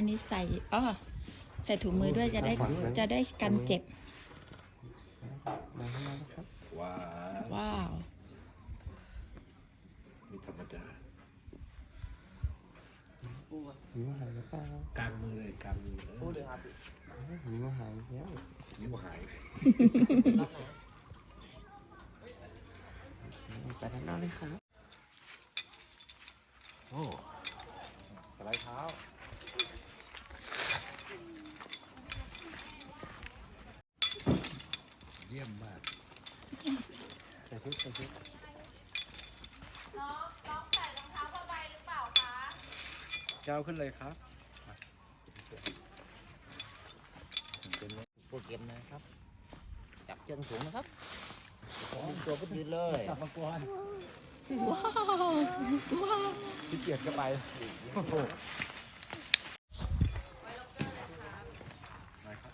อันนี้ใส่อ๋อใส่ถุงมือด้วยจะได้จะได้กันเจ็บมาข้างหน้านะครับว้าวว้าวไม่ธรรมดานิ้วหายหรือเปล่ากลางมือเลยกลางมือเออนิ้วหายแล้วนิ้วหายไปด้านนอกเลยครับ โอ้สไลด์เท้า เยี่ยมมาก ใส่ชุดใส่ชุดก้าวขึ้นเลยครับโปรแกรมนะครับ จับเชิงสูงนะครับดึงตัวก็ยืนเลยจับมังกรว้าวว้าวที่เกียจก็ไปโอ้โหไปครับ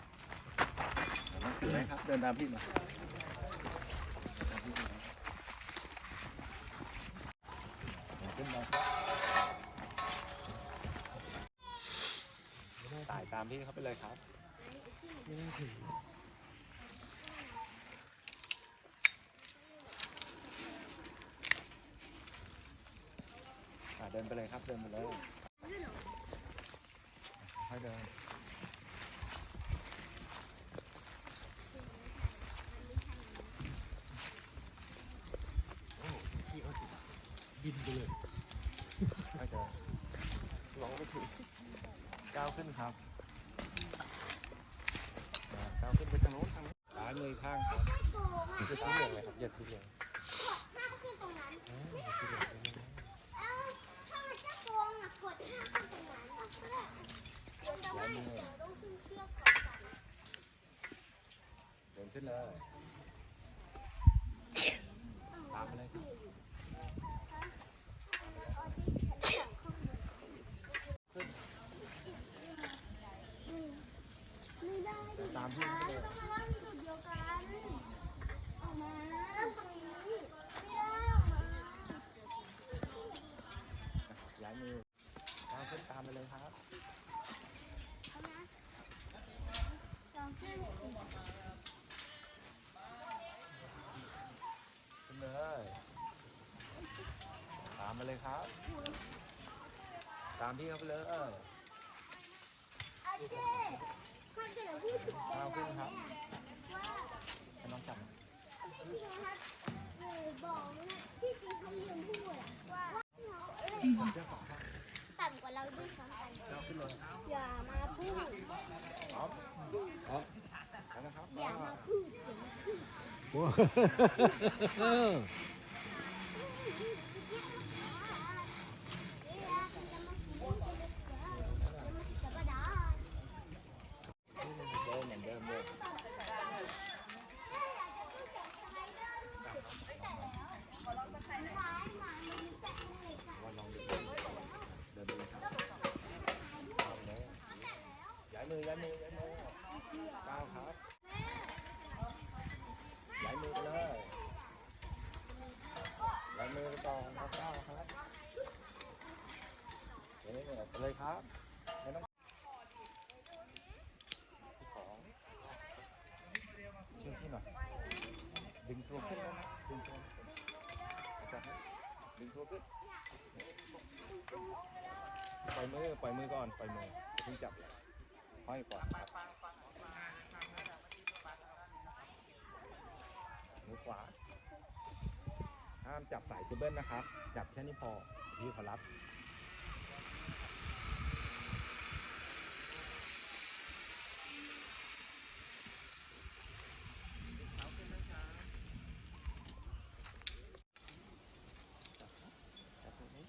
ถือไหมครับเดินตามพี่มาขึ้นมา ตายตามพี่เขาไปเลยครับไม่ต้องถืออะเดินไปเลยครับ เดินไปเลยให้เดินโอ้พี่เขาติดบินไปเลยให้เดินลองไปถึง ก้าวขึ้นครับอ่าก้าวขึ้นไปทางโน้นทางนี้ซ้ายมือข้างครับอย่าชี้เหลืองเลยครับอย่าชี้เหลืองห้ามขึ้นตรงนั้น อ่าอย่าชี้เหลืองเลยนะเอ้า ถ้ามันจะโกงอะกดห้ามขึ้นตรงนั้นเดี๋ยวจะไม่เดี๋ยวต้องขึ้นเชือกก่อน เดินขึ้นเลย ตามไปเลยครับ ไม่ได้ดิ ตามพี่ขึ้นไปเลย ต้องมาเล่นจุดเดียวกันออกมาเริ่มตรงนี้ไม่ได้ออกมา ย้ายมือก้าวขึ้นตามไปเลยครับ เอานะลองขึ้น ขึ้นเลย ตามไปเลย ครับ ตามพี่เขาไปเลยอาเจ๊มันจะเดี๋ยวพูดถึงก้าวขึ้นครับว่าให้น้องจับไม่จริงนะครับเออบอกนะที่จริงเขาเรียนพูดอะว่าเขาเอ้ยเจ้าของห้องต่ำกว่าเราด้วยซ้ำไปก้าวขึ้นเลยอย่ามาพูดพร้อมพร้อมแล้วนะครับอย่ามาพูดอย่ามาพูดเวลาคุณจะมาพูดจะมาจะมาจะมาด่า เดินอย่างเดิมเลย วันลองดูเดินไปเลยครับตามเลยย้ายมือย้ายมือย้ายมือก้าวครับ ย้ายมือไปเลยย้ายมือไปต่อครับก้าวครับเดี๋ยวนี้ เลยครับไม่ต้องของช่วยพี่หน่อยดึงตัวขึ้นแล้วนะดึงตัวขึ้นจับนะดึงตัวขึ้นปล่อยมือปล่อยมือก่อนปล่อยมืออย่าเพิ่งจับห้อยก่อนครับมือขวาห้ามจับสายเคเบิลนะครับ จับแค่นี้พอพี่ขารับ จับตรงนี้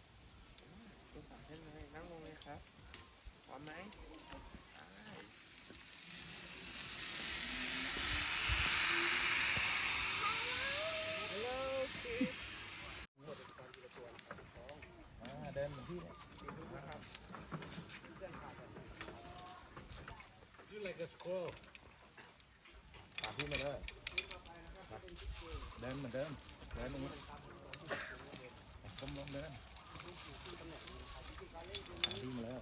ตัวสามเส้นเลยนั่งลงเลยครับพร้อมไหมได้ อ่าเดินเหมือนพี่เนี่ยนะครับ You like a squirrel. ตามพี่มาเลยครับเดินเหมือนเดิมเดินตรงนี้ก้มลงเดินตามพี่มาเลย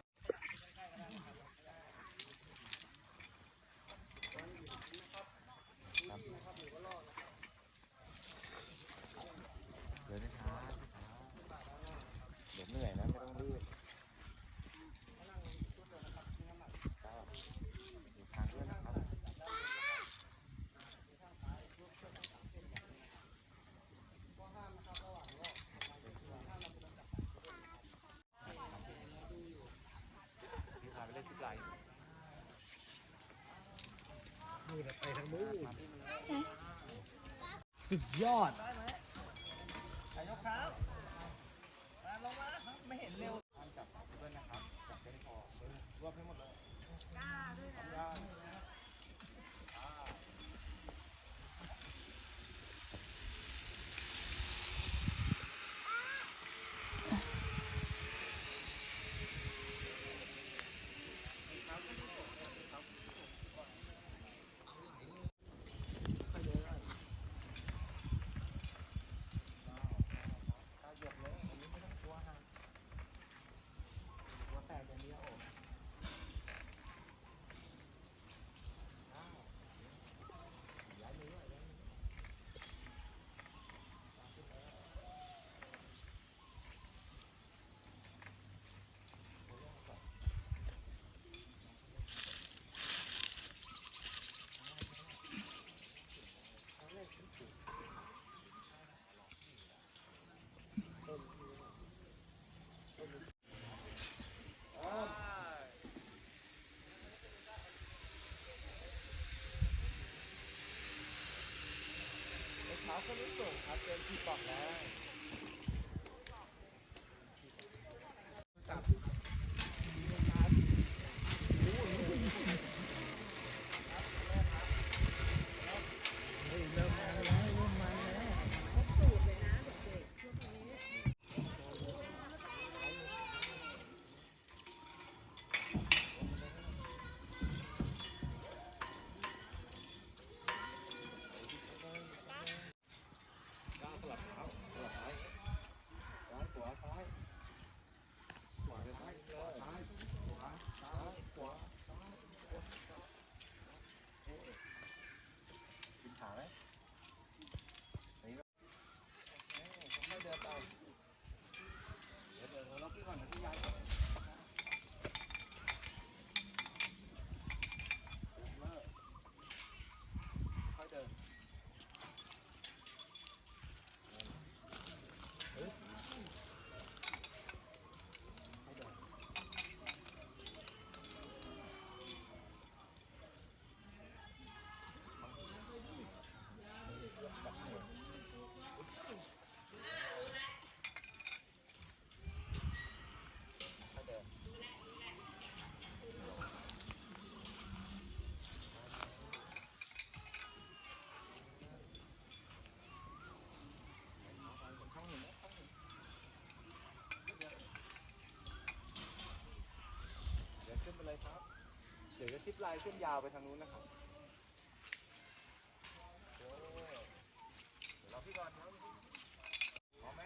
สุดยอด นายกครับมาลงมาไม่เห็นเร็ว จับด้วยนะครับ จับเป็นคอรวบให้หมดเลยกล้าด้วยนะ หัวแตกอย่างเดียว เท้าขึ้นสูง ครับเจนที่ปอกแล้ว ดี๋ยวจะซิปไลน์เส้นยาวไปทางนู้นนะครับเดี๋ยวเราพี่ก่อนครับพร้อมไหม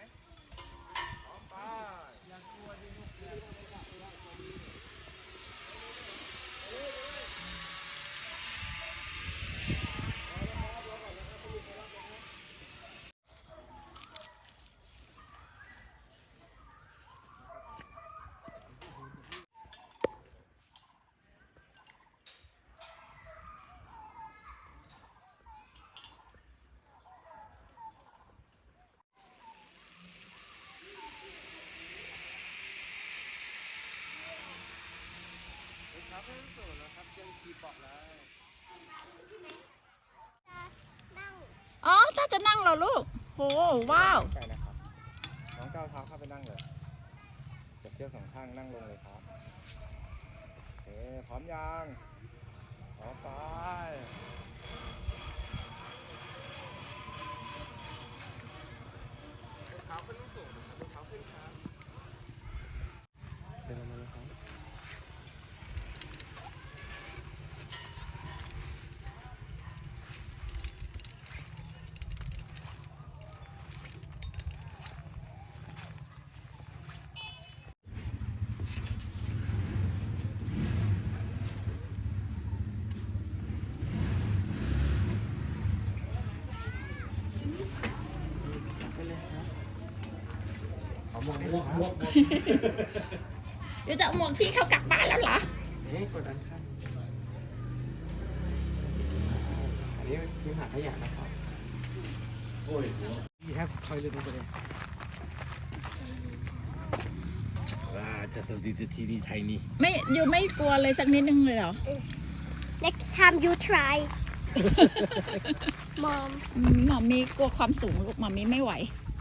พร้อมไปอย่ากลัวดิลูก ครับให้สูแล้วครับเจนคีบอกแล้วนั่งอ๋อถ้าจะนั่งเหรอลูกโหว้าว ใช่นะครับ น้องก้าวเท้าเข้าไปนั่งเลยจับเชือกสองข้างนั่งลงเลยครับโอเคพร้อมยังพร้อมไป เท้าขึ้นสูงนะครับเท้าขึ้นครับ เดินมาเลยครับ เอาหมวกนี้เลยครับเดี๋ยวจะเอาหมวกพี่เข้ากลับบ้านแล้วเหรอเฮ้ยกดดันขั้นอันนี้คือหาขยะนะครับ You have toilet over there. Ah, just a little teeny tiny. ไม่อยู่ไม่กลัวเลยสักนิดนึงเลยเหรอ next time you try Mom อืมหมอมีกลัวความสูงลูกหมอมีไม่ไหว that's what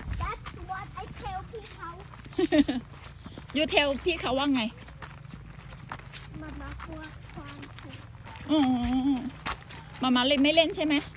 I tell พี่เขายูเทลพี่เขาว่าไงมามากลัวความสูงอ๋อมามาเลยไม่เล่นใช่ไหมอือหือ